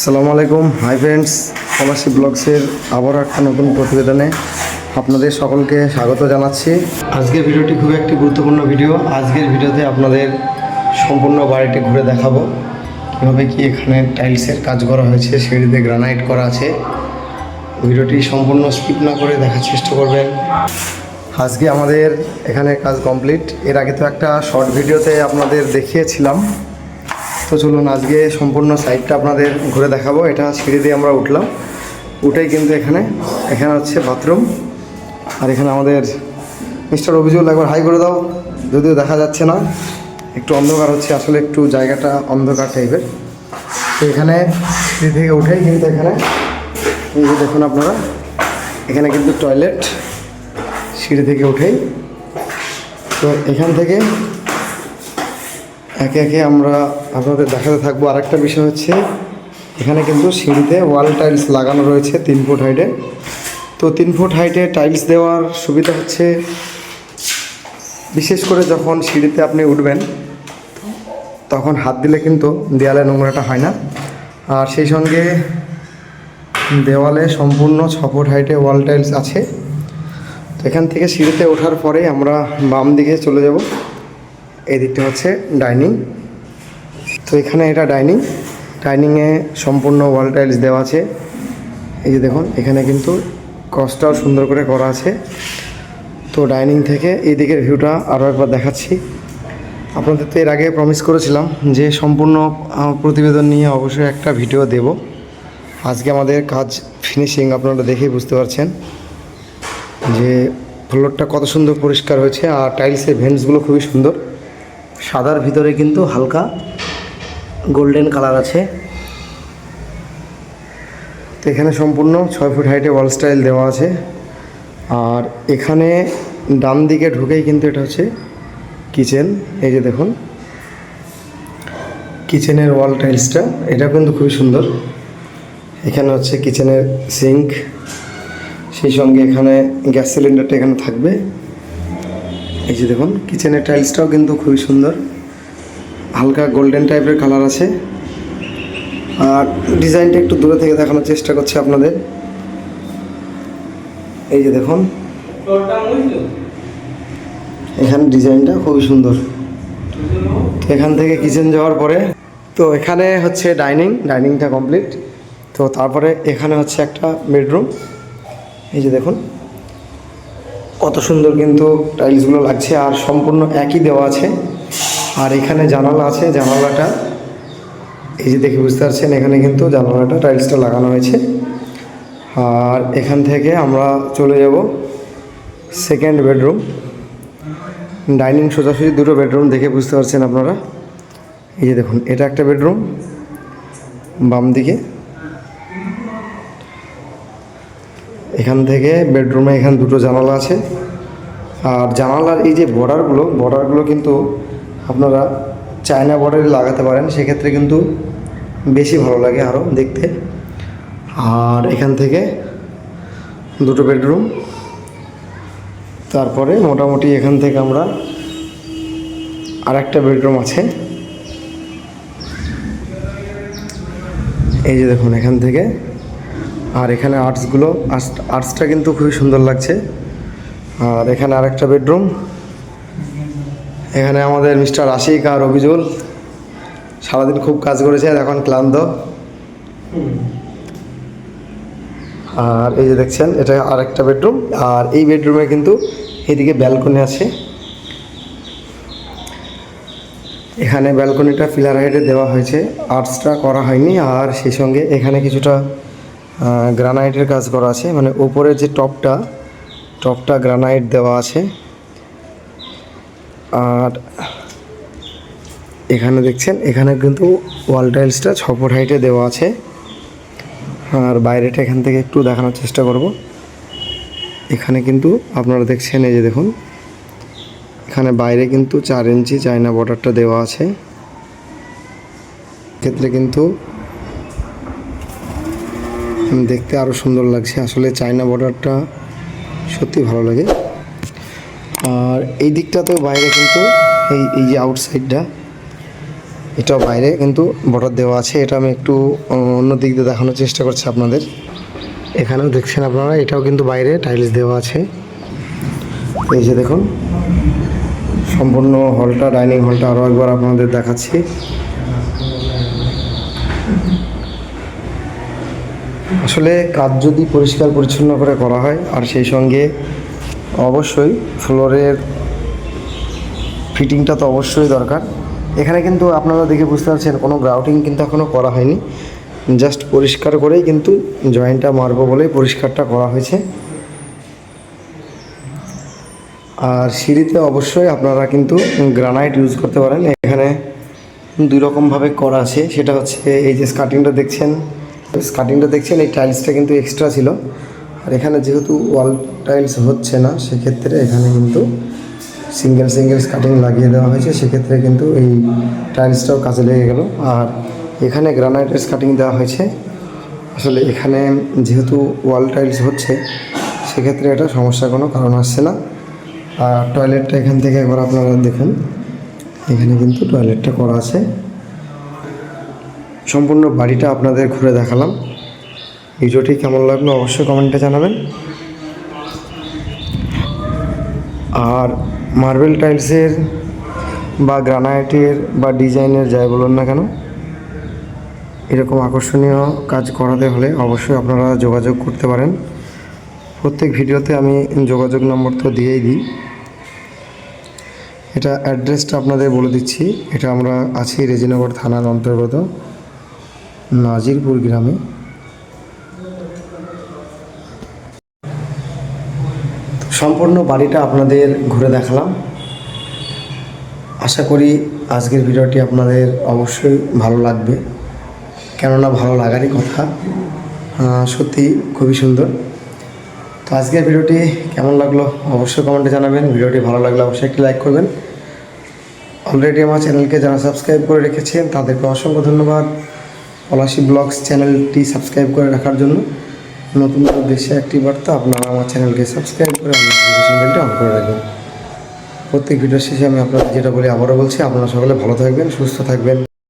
আসসালামু আলাইকুম। Hi friends Palashi ব্লগসের আবারও একটা নতুন প্রতিবেদনে আপনাদের সকলকে স্বাগত জানাচ্ছি। আজকের ভিডিওটি খুব একটি গুরুত্বপূর্ণ ভিডিও। আজকের ভিডিওতে আপনাদের সম্পূর্ণ বাড়িটি ঘুরে দেখাবো। কীভাবে কি এখানে টাইলসের কাজ করা হয়েছে, সিঁড়িতে গ্রানাইট করা আছে। ভিডিওটি সম্পূর্ণ স্কিপ না করে দেখার চেষ্টা করবেন। আজকে আমাদের এখানে কাজ কমপ্লিট। এর আগে তো একটা শর্ট ভিডিওতে আপনাদের দেখিয়েছিলাম। তো চলুন আজকে সম্পূর্ণ সাইডটা আপনাদের ঘুরে দেখাবো। এটা সিঁড়ি দিয়ে আমরা উঠলাম। উঠেই কিন্তু এখানে এখানে হচ্ছে বাথরুম। আর এখানে আমাদের মিস্টার অভিযোগ একবার হাই করে দাও। যদিও দেখা যাচ্ছে না, একটু অন্ধকার হচ্ছে, আসলে একটু জায়গাটা অন্ধকার টাইপের। তো এখানে সিঁড়ি থেকে উঠেই কিন্তু এখানে, এই যে দেখুন আপনারা, এখানে কিন্তু টয়লেট, সিঁড়ি থেকে উঠেই। তো এখান থেকে একে একে আমরা আপনাদের দেখাতে থাকব। আরেকটা বিষয় হচ্ছে, এখানে কিন্তু সিঁড়িতে ওয়াল টাইলস লাগানো রয়েছে তিন ফুট হাইটে। তো তিন ফুট হাইটে টাইলস দেওয়ার সুবিধা হচ্ছে, বিশেষ করে যখন সিঁড়িতে আপনি উঠবেন, তখন হাত দিলে কিন্তু দেয়ালে নোংরাটা হয় না। আর সেই সঙ্গে দেওয়ালে সম্পূর্ণ ছ ফুট হাইটে ওয়াল টাইলস আছে। তো এখান থেকে সিঁড়িতে ওঠার পরে আমরা বাম দিকে চলে যাব। এই দিকটা হচ্ছে ডাইনিং। তো এখানে এটা ডাইনিং। ডাইনিংয়ে সম্পূর্ণ ওয়াল টাইলস দেওয়া আছে। এই যে দেখুন, এখানে কিন্তু কস্টটাও সুন্দর করে করা আছে। তো ডাইনিং থেকে এই দিকের ভিউটা আরও একবার দেখাচ্ছি। আপনাদের তো এর আগে প্রমিস করেছিলাম যে সম্পূর্ণ প্রতিবেদন নিয়ে অবশ্যই একটা ভিডিও দেব। আজকে আমাদের কাজ ফিনিশিং আপনারা দেখেই বুঝতে পারছেন যে ফ্লোরটা কত সুন্দর পরিষ্কার হয়েছে আর টাইলসের ভেন্টসগুলো খুবই সুন্দর। সাদার ভিতরে কিন্তু হালকা গোল্ডেন কালার আছে। তো এখানে সম্পূর্ণ ছয় ফুট হাইটে ওয়াল স্টাইল দেওয়া আছে। আর এখানে ডান দিকে ঢুকেই কিন্তু এটা হচ্ছে কিচেন। এই যে দেখুন, কিচেনের ওয়াল টাইলসটা এটা কিন্তু খুবই সুন্দর। এখানে হচ্ছে কিচেনের সিঙ্ক, সেই সঙ্গে এখানে গ্যাস সিলিন্ডারটা এখানে থাকবে। এই যে দেখুন কিচেনের টাইলসটাও কিন্তু খুবই সুন্দর। হালকা গোল্ডেন টাইপের কালার আছে। আর ডিজাইনটা একটু দূরে থেকে দেখানোর চেষ্টা করছি আপনাদের। এই যে দেখুন, এখানে ডিজাইনটা খুবই সুন্দর। এখান থেকে কিচেন যাওয়ার পরে, তো এখানে হচ্ছে ডাইনিং ডাইনিংটা কমপ্লিট তো তারপরে এখানে হচ্ছে একটা বেডরুম এই যে দেখুন কত সুন্দর কিন্তু টাইলসগুলো লাগছে আর সম্পূর্ণ একই দেওয়া আছে। আর এখানে জানালা আছে, জানালাটা, এই যে দেখে বুঝতে পারছেন, এখানে কিন্তু জানালাটা টাইলসটা লাগানো হয়েছে। আর এখান থেকে আমরা চলে যাব সেকেন্ড বেডরুম ডাইনিং সোজাসুজি দুটো বেডরুম দেখে বুঝতে পারছেন আপনারা। এই যে দেখুন, এটা একটা বেডরুম বাম দিকে এখান থেকে বেডরুমে এখানে দুটো জানালা আছে। আর জানালার এই যে বর্ডারগুলো বর্ডারগুলো কিন্তু আপনারা চায়না বর্ডারে লাগাতে পারেন, সেক্ষেত্রে কিন্তু বেশি ভালো লাগে আরও দেখতে। আর এখান থেকে দুটো বেডরুম। তারপরে মোটামুটি এখান থেকে আমরা আর একটা বেডরুম আছে। এই যে দেখুন, এখান থেকে আর এখানে আর্টসগুলো আর্টস আর্টসটা কিন্তু খুবই সুন্দর লাগছে। আর এখানে আরেকটা বেডরুম এখানে আমাদের মিস্টার আশিক আর অভিজুল। সারাদিন খুব কাজ করেছে এখন ক্লান্ত। আর এই যে দেখছেন, এটা আরেকটা বেডরুম আর এই বেডরুমে কিন্তু এদিকে ব্যালকনি আছে। এখানে ব্যালকনিটা ফিলার হাইডে দেওয়া হয়েছে। আর্টসটা করা হয়নি, আর সেই সঙ্গে এখানে কিছুটা গ্রানাইটের কাজ করা আছে। মানে ওপরের যে টপটা টপটা গ্রানাইট দেওয়া আছে। আর এখানে দেখছেন, এখানে কিন্তু ওয়াল টাইলসটা ছ ফুট হাইটে দেওয়া আছে। আর বাইরেটা এখান থেকে একটু দেখানোর চেষ্টা করব। এখানে কিন্তু আপনারা দেখছেন, এই যে দেখুন, এখানে বাইরে কিন্তু চার ইঞ্চি চায়না বর্ডারটা দেওয়া আছে। ক্ষেত্রে কিন্তু দেখতে আরও সুন্দর লাগছে। আসলে চায়না বর্ডারটা সত্যি ভালো লাগে। আর এই দিকটা তো বাইরে কিন্তু এই এই যে আউটসাইডটা এটাও বাইরে কিন্তু বর্ডার দেওয়া আছে। এটা আমি একটু অন্য দিক দিয়ে দেখানোর চেষ্টা করছি আপনাদের। এখানেও দেখছেন আপনারা, এটাও কিন্তু বাইরে টাইলস দেওয়া আছে। এই যে দেখুন, সম্পূর্ণ হলটা ডাইনিং হলটা আরও একবার আপনাদের দেখাচ্ছি। আসলে কাজ যদি পরিষ্কার পরিচ্ছন্ন করে করা হয়, আর সেই সঙ্গে অবশ্যই ফ্লোরের ফিটিংটা তো অবশ্যই দরকার। এখানে কিন্তু আপনারা দেখে বুঝতে পারছেন, কোনো গ্রাউটিং কিন্তু এখনও করা হয়নি। জাস্ট পরিষ্কার করেই কিন্তু জয়েন্টটা মারবো বলেই পরিষ্কারটা করা হয়েছে। আর সিঁড়িতে অবশ্যই আপনারা কিন্তু গ্রানাইট ইউজ করতে পারেন। এখানে দুই রকমভাবে করা আছে, সেটা হচ্ছে এই যে স্কার্টিংটা দেখছেন স্কার্টিংটা দেখছেন, এই টাইলসটা কিন্তু এক্সট্রা ছিল। আর এখানে যেহেতু ওয়াল টাইলস হচ্ছে না, সেক্ষেত্রে এখানে কিন্তু সিঙ্গেল সিঙ্গেল স্কার্টিং লাগিয়ে দেওয়া হয়েছে। সেক্ষেত্রে কিন্তু এই টাইলসটাও কাজে লেগে গেল। আর এখানে গ্রানাইটের স্কার্টিং দেওয়া হয়েছে। আসলে এখানে যেহেতু ওয়াল টাইলস হচ্ছে, সেক্ষেত্রে এটা সমস্যার কোনো কারণ আসছে না। আর টয়লেটটা এখান থেকে একবার আপনারা দেখুন। এখানে কিন্তু টয়লেটটা করা আছে। সম্পূর্ণ বাড়িটা আপনাদের ঘুরে দেখালাম। ভিডিওটি কেমন লাগল অবশ্যই কমেন্টে জানাবেন। আর মার্বেল টাইলসের বা গ্রানাইটের বা ডিজাইনের যাই বলুন না কেন, এরকম আকর্ষণীয় কাজ করাতে হলে অবশ্যই আপনারা যোগাযোগ করতে পারেন। প্রত্যেক ভিডিওতে আমি যোগাযোগ নম্বর তো দিয়েই দিই। এটা অ্যাড্রেসটা আপনাদের বলে দিচ্ছি। এটা আমরা আছি রেজিনগর থানার অন্তর্গত। নাজিরপুর গ্রামে। সম্পূর্ণ বাড়িটা আপনাদের ঘুরে দেখালাম। আশা করি আজকের ভিডিওটি আপনাদের অবশ্যই ভালো লাগবে। কেননা ভালো লাগারই কথা। সত্যি খুবই সুন্দর। তো আজকের ভিডিওটি কেমন লাগল অবশ্যই কমেন্টে জানাবেন। ভিডিওটি ভালো লাগলে অবশ্যই একটি লাইক করবেন। অলরেডি আমার চ্যানেলকে যারা সাবস্ক্রাইব করে রেখেছেন, তাদেরকে অসংখ্য ধন্যবাদ। পলাশি ব্লগস চ্যানেলটি সাবস্ক্রাইব করে রাখার জন্য। নতুন উদ্দেশ্যে একটি বার্তা, আপনারা আমার চ্যানেলকে সাবস্ক্রাইব করে আমার নোটিফিকেশন বেলটা অন করে রাখবেন। প্রত্যেক ভিডিওর শেষে আমি আপনাদের যেটা বলি, আবারও বলছি, আপনারা সকলে ভালো থাকবেন, সুস্থ থাকবেন।